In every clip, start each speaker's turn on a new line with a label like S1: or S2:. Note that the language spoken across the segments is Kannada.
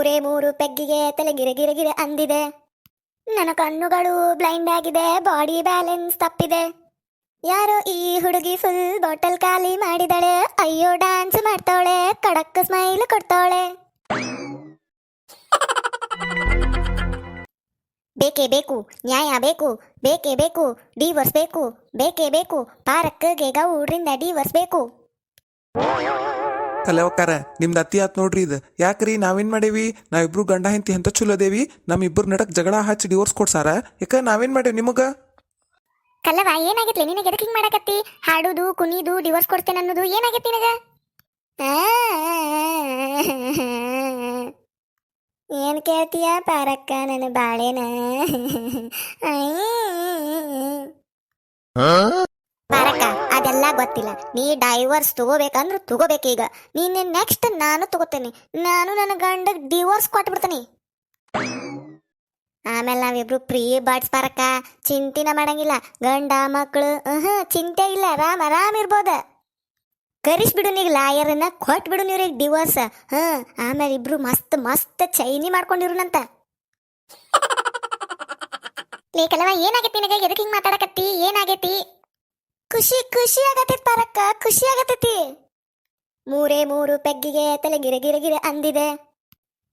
S1: ಮೂರೇ ಮೂರು ಪೆಗ್ಗಿಗೆ ತಲೆ ಗಿರೆ ಗಿರೆ ಗಿರೆ ಅಂದಿದೆ. ನನ್ನ ಕಣ್ಣುಗಳು ಬ್ಲೈಂಡ್ ಆಗಿದೆ, ಬಾಡಿ ಬ್ಯಾಲೆನ್ಸ್ ತಪ್ಪಿದೆ. ಯಾರೋ ಈ ಹುಡುಗಿ ಫುಲ್ ಬಾಟಲ್ ಖಾಲಿ ಮಾಡಿದಾಳೆ, ಅಯ್ಯೋ ಡ್ಯಾನ್ಸ್ ಮಾಡ್ತಾವಳೆ ಕಡಕ್ ಸ್ಮೈಲ್ ಕೊಡ್ತಾವಳೆ. ಬೇಕೇ ಬೇಕು, ನ್ಯಾಯ ಬೇಕು, ಬೇಕೇ ಬೇಕು ಡಿವರ್ಸ್ ಬೇಕು, ಬೇಕೇ ಬೇಕು ಪಾರಕ್ಗೆ ಗೌಡ್ರಿಂದ ಡಿವರ್ಸ್ ಬೇಕು.
S2: ಕಲವಕ್ಕಾರ ನಿಮ್ದು ಅತಿ ಆತ್ ನೋಡ್ರಿ ಇದು ಯಾಕ್ರಿ ನಾವೇನ್ ಮಾಡೇವಿ ನಾವಿಬ್ರು ಗಂಡ ಹೆಂತಿ ಅಂತ ನಮ್ ಇಬ್ರು ನಡಕ್ ಜಗಳ ಹಚ್ಚಿ ಡಿವೋರ್ಸ್ ಕೊಡ್ಸಾರ ಯಾಕ ನಾವೇನ್ ಮಾಡೇವಿ ನಿಮಗ
S1: ಕಲ್ಲವ ಏನಾಗೈತಿ ನಿನಗೆ ಎದಕ್ಕೆ ಹಿಂಗ್ ಮಾಡಕತ್ತಿ ಹಾಡುದು ಕುಣಿದು ಡಿವೋರ್ಸ್ ಕೊಡ್ತೇನೆ ಅನ್ನೋದು ಏನಾಗೈತಿ ನಿನಗ ಏನ್ ಕೇಳ್ತೀಯ ಪಾರಕ್ಕ ನನ್ನ ಬಾಳೆನ ಅದೆಲ್ಲ ಗೊತ್ತಿಲ್ಲ. ನೀ ಡೈವರ್ಸ್ ತಗೋಬೇಕಂದ್ರ ತಗೋಬೇಕೀಗ ನೀನು ನೆಕ್ಸ್ಟ್ ನಾನು ತಗೋತೇನೆ. ನಾನು ನನ್ನ ಗಂಡ ಡಿವೋರ್ಸ್ ಕೊಟ್ಬಿಡ್ತೀನಿ. ಆಮೇಲೆ ನಾವಿಬ್ರು ಪ್ರೀ ಬಾಡ್ಸ್ ಪಾರಕ್ಕ ಚಿಂತಿನ ಮಾಡಂಗಿಲ್ಲ. ಗಂಡ ಮಕ್ಕಳು ಹ್ಞೂ ಚಿಂತೆ ಇಲ್ಲ. ಆರಾಮ್ ಆರಾಮ್ ಇರ್ಬೋದ. ಕರಿಸ್ಬಿಡು ನೀಗ ಲಾಯರನ್ನ ಕೊಟ್ಬಿಡು ನೀವ್ರಿಗೆ ಡಿವೋರ್ಸ್ ಹ್ಞೂ ಆಮೇಲೆ ಇಬ್ರು ಮಸ್ತ್ ಮಸ್ತ್ ಚೈನಿ ಮಾಡ್ಕೊಂಡಿರುನಂತ ಲೇಕಲ್ಲವ ಏನಾಗೈತಿ ನಿನಗೆ? ಎದಕ್ಕೆ ಹಿಂಗೆ ಮಾತಾಡಕತ್ತಿ? ಏನಾಗೈತಿ? ಖುಷಿ ಖುಷಿ ಆಗತೈತಿ ತರಕ ಖುಷಿ ಆಗತೈತಿ ಮೂರೇ ಮೂರು ಪೆಗ್ಗಿಗೆ ತಲೆ ಗಿರೆ ಗಿರೆ ಗಿರೆ ಅಂದಿದೆ.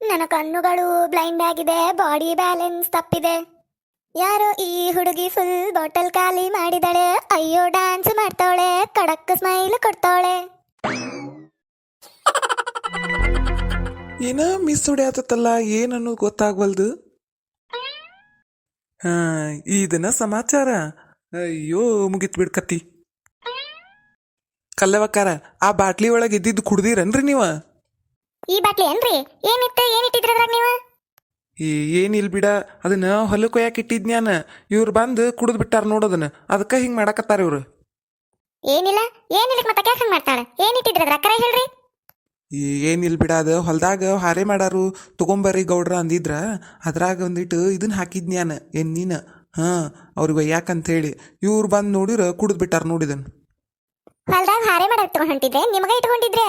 S1: ನನ್ನ ಕಣ್ಣುಗಳು ಬ್ಲೈಂಡ್ ಆಗಿದೆ, ಬಾಡಿ ಬ್ಯಾಲೆನ್ಸ್ ತಪ್ಪಿದೆ. ಯಾರೋ ಈ ಹುಡುಗಿ ಫುಲ್ ಬಾಟಲ್ ಖಾಲಿ ಮಾಡಿದಾಳೆ, ಅಯ್ಯೋ ಡ್ಯಾನ್ಸ್ ಮಾಡ್ತಾವಳೆ ಕಡಕ್ ಸ್ಮೈಲ್ ಕೊಡ್ತಾವಳೆ.
S2: ಏನ ಮಿಸ್ ಹೊಡ್ಯಾತಲ್ಲ ಏನನ್ನು ಗೊತ್ತಾಗ್ವಲ್ದು? ಹಾ, ಇದನ್ನ ಸಮಾಚಾರ. ಅಯ್ಯೋ ಮುಗಿತ್ ಬಿಡ್ ಕತ್ತಿ ಕಲ್ಲವಕ್ಕಾರ ಆ ಬಾಟ್ಲಿ ಒಳಗೆ ಇದ್ದಿದ್ದು ಕುಡ್ದಿರನ್ರಿ ನೀವ?
S1: ಈ ಬಾಟ್ಲಿ ಏನ್ರಿ? ಏನಿತ್ತು ಏನಿಟ್ಟಿದ್ರಿ ಅದ್ರಾಗ ನೀವು
S2: ಏನಿಲ್ ಬಿಡ ಅದನ್ನ ಹೊಲಕ್ಕೆ ಯಾಕೆ ಇಟ್ಟಿದ್ನ್ಯಾನ ಇವ್ರು ಬಂದು ಕುಡಿದ್ ಬಿಟ್ಟಾರ ನೋಡೋದನ್ನ ಅದಕ್ಕ ಹಿಂಗ್ ಮಾಡಾಕತ್ತಾರ ಇವ್ರು.
S1: ಏನಿಲ್ಲ ಏನಿಲ್ಲ ಮತ್ತೆ ಯಾಕೆ ಮಾಡ್ತಾಳ ಮಾಡ್ತಾಳೆ? ಏನಿಟ್ಟಿದ್ರಿ ಅದ್ರ ಕರೆ ಹೇಳ್ರಿ.
S2: ಏನಿಲ್ ಬಿಡ ಅದು ಹೊಲ್ದಾಗ ಹಾರೆ ಮಾಡಾರು ತಗೊಂಬರ್ರಿ ಗೌಡ್ರ ಅಂದಿದ್ರ. ಅದ್ರಾಗ ಒಂದಿಟ್ಟು ಇದನ್ನ ಹಾಕಿದ್ನ್ಯಾನ ಏನ್ ನೀನ ಹಾ ಅವ್ರಿಗೆ ಯಾಕಂತೇಳಿ. ಹೇಳಿ ಇವ್ರು ಬಂದು ನೋಡಿರ ಕುಡಿದು ಬಿಟ್ಟಾರ ನೋಡಿದನ್
S1: ಹೊಲ್ದಾಗ ಹಾರೆ ಮಾಡಕ್ ತಗೊಂಡ್ ಹೊಂಟಿದ್ರೆ ನಿಮಗ ಇಟ್ಕೊಂಡಿದ್ರೆ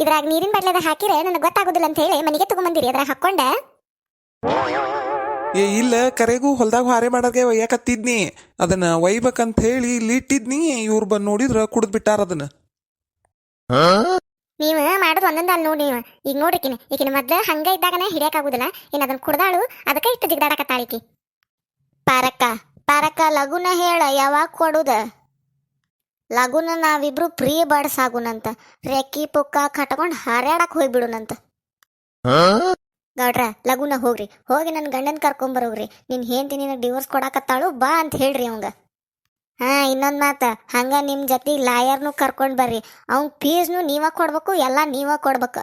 S1: ಇದ್ರಾಗ ನೀರಿನ ಬಾಟ್ಲದ ಹಾಕಿರೆ ನನಗೆ ಗೊತ್ತಾಗೋದಿಲ್ಲ ಅಂತ ಹೇಳಿ ಮನೆಗೆ ತಗೊಂಬಂದಿರಿ ಅದ್ರಾಗ ಹಾಕೊಂಡೆ
S2: ಏ ಇಲ್ಲ ಕರೆಗೂ ಹೊಲ್ದಾಗ ಹಾರೆ ಮಾಡಾಗೆ ಒಯ್ಯಾಕತ್ತಿದ್ನಿ. ಅದನ್ನ ಒಯ್ಬೇಕಂತ ಹೇಳಿ ಇಲ್ಲಿ ಇಟ್ಟಿದ್ನಿ ಇವ್ರು ಬಂದು ನೋಡಿದ್ರ ಕುಡಿದು ಬಿಟ್ಟಾರ ಅದನ್ನ.
S1: ನೀವು ಮಾಡೋದು ಒಂದೊಂದು ಅಲ್ಲಿ ನೋಡಿ ಈಗ ನೋಡ್ರಿಕಿನ ಈಗಿನ ಮೊದ್ಲು ಹಂಗ ಇದ್ದಾಗನೇ ಹಿಡಿಯಕ್ಕಾಗುದಿಲ್ಲ ಇನ್ನು ಅದನ್ನ ಕುಡ್ದಾಳು ಅದಕ್ಕೆ ಇಷ್ಟು ಜಿಗ್ದಾಡಕತ್ತಾಳಿಕಿ ಪಾರಕ್ಕ ಪಾರಕ್ಕ ಲಗುನ ಹೇಳ ಯಾವಾಗ ಕೊಡುದ? ಲಗುನ ನಾವಿಬ್ರು ಪ್ರೀ ಬರ್ಡ್ಸ್ ಆಗುನಂತ ರೆಕ್ಕಿ ಪುಕ್ಕ ಕಟ್ಕೊಂಡು ಹಾರ್ಯಾಡಕ್ ಹೋಗ್ಬಿಡುನಂತ. ಗೌಡ್ರ ಲಗುನ ಹೋಗ್ರಿ ಹೋಗಿ ನನ್ನ ಗಂಡನ ಕರ್ಕೊಂಬರೋಗ್ರಿ ನಿನ್ ಹೆಂಡತಿ ನಿನಗೆ ಡಿವೋರ್ಸ್ ಕೊಡಾಕತ್ತಾಳು ಬಾ ಅಂತ ಹೇಳ್ರಿ ಅವಂಗ. ಹಾ ಇನ್ನೊಂದ್ ಮಾತ ಹಂಗ ನಿಮ್ ಜೊತೆ ಲಾಯರ್ನು ಕರ್ಕೊಂಡ್ ಬರ್ರಿ ಅವ್ನ್ ಫೀಸ್ನು ನೀವ ಕೊಡ್ಬೇಕು ಎಲ್ಲ ನೀವ ಕೊಡ್ಬೇಕು.